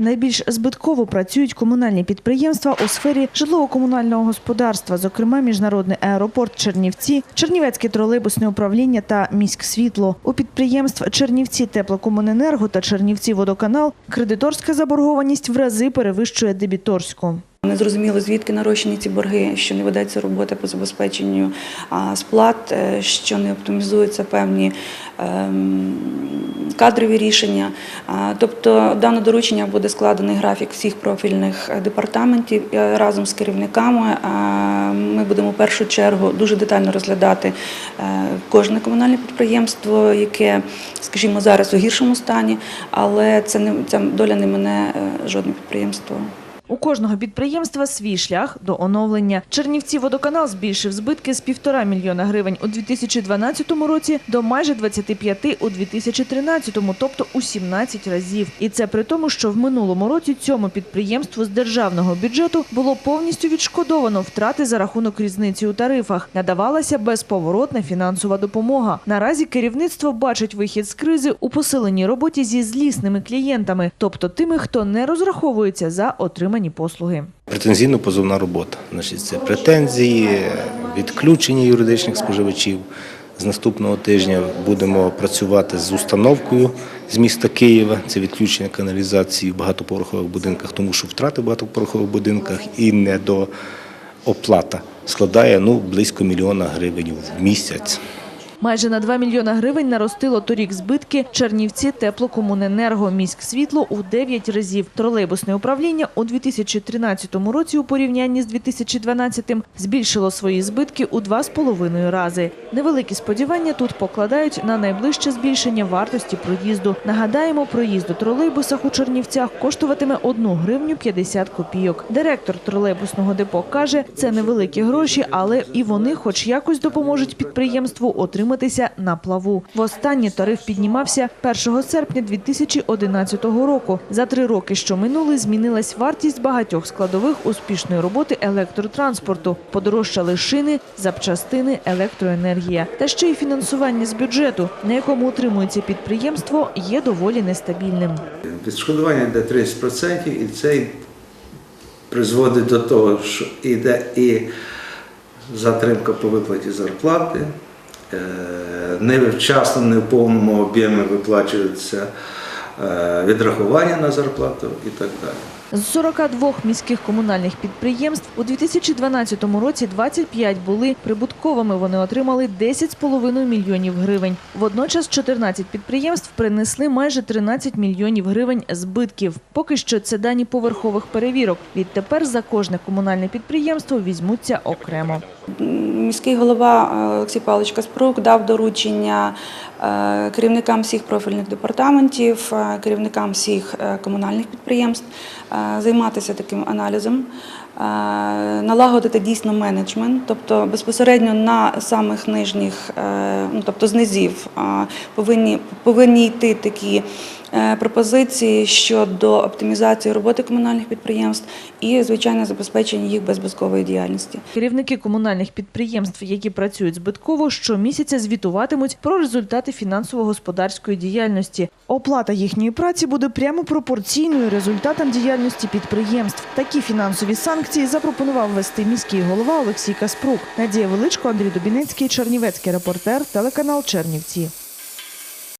Найбільш збитково працюють комунальні підприємства у сфері житлово-комунального господарства, зокрема міжнародний аеропорт Чернівці, Чернівецьке тролейбусне управління та міськсвітло. У підприємств Чернівці теплокомуненерго та Чернівці водоканал кредиторська заборгованість в рази перевищує дебіторську. Не зрозуміло, звідки нарощені ці борги, що не ведеться робота по забезпеченню сплат, е, що не оптимізуються певні ем, кадрові рішення. Тобто дане доручення буде складений графік всіх профільних е, департаментів е, разом з керівниками. Ми будемо в першу чергу дуже детально розглядати кожне комунальне підприємство, яке, скажімо, зараз у гіршому стані, але це не ця доля не мене жодне підприємство. У кожного підприємства свій шлях до оновлення. Чернівці водоканал збільшив збитки з півтора мільйона гривень у 2012 році до майже 25 у 2013, тобто у 17 разів. І це при тому, що в минулому році цьому підприємству з державного бюджету було повністю відшкодовано втрати за рахунок різниці у тарифах. Надавалася безповоротна фінансова допомога. Наразі керівництво бачить вихід з кризи у посиленій роботі зі злісними клієнтами, тобто тими, хто не розраховується за отримані послуги. Претензійно-позовна робота. Значить, це претензії, відключення юридичних споживачів. З наступного тижня будемо працювати з установкою з міста Києва. Це відключення каналізації в багатоповерхових будинках, тому що втрати в багатоповерхових будинках і недооплата складає ну, близько мільйона гривень в місяць. Майже на 2 мільйона гривень наростило торік збитки Чернівці теплокомуненерго міськсвітло у 9 разів. Тролейбусне управління у 2013 році у порівнянні з 2012 збільшило свої збитки у 2,5 рази. Невеликі сподівання тут покладають на найближче збільшення вартості проїзду. Нагадаємо, проїзд у тролейбусах у Чернівцях коштуватиме 1 гривню 50 копійок. Директор тролейбусного депо каже, це невеликі гроші, але і вони хоч якось допоможуть підприємству отриматися на плаву. Востаннє тариф піднімався 1 серпня 2011 року. За три роки, що минули, змінилась вартість багатьох складових успішної роботи електротранспорту. Подорожчали шини, запчастини, електроенергія. Та ще й фінансування з бюджету, на якому утримується підприємство, є доволі нестабільним. Відшкодування йде 30% і це призводить до того, що йде і затримка по виплаті зарплати, невчасно, не в повному об'ємі виплачуються е, відрахування на зарплату і так далі. З 42 міських комунальних підприємств у 2012 році 25 були прибутковими. Вони отримали 10,5 мільйонів гривень. Водночас 14 підприємств принесли майже 13 мільйонів гривень збитків. Поки що це дані поверхових перевірок. Відтепер за кожне комунальне підприємство візьмуться окремо. Міський голова е, Олексій Павлович Каспрук дав доручення е, керівникам всіх профільних департаментів, е, керівникам всіх комунальних підприємств займатися таким аналізом, е, налагодити дійсно менеджмент, тобто безпосередньо на самих нижніх, е, ну тобто з низів, е, повинні, повинні йти такі. Е, Пропозиції щодо оптимізації роботи комунальних підприємств і, звичайно, забезпечення їх безбузкової діяльності. Керівники комунальних підприємств, які працюють збитково, щомісяця звітуватимуть про результати фінансово-господарської діяльності. Оплата їхньої праці буде прямо пропорційною результатам діяльності підприємств. Такі фінансові санкції запропонував ввести міський голова Олексій Каспрук. Надія Величко, Андрій Дубінецький, Чернівецький репортер, телеканал Чернівці.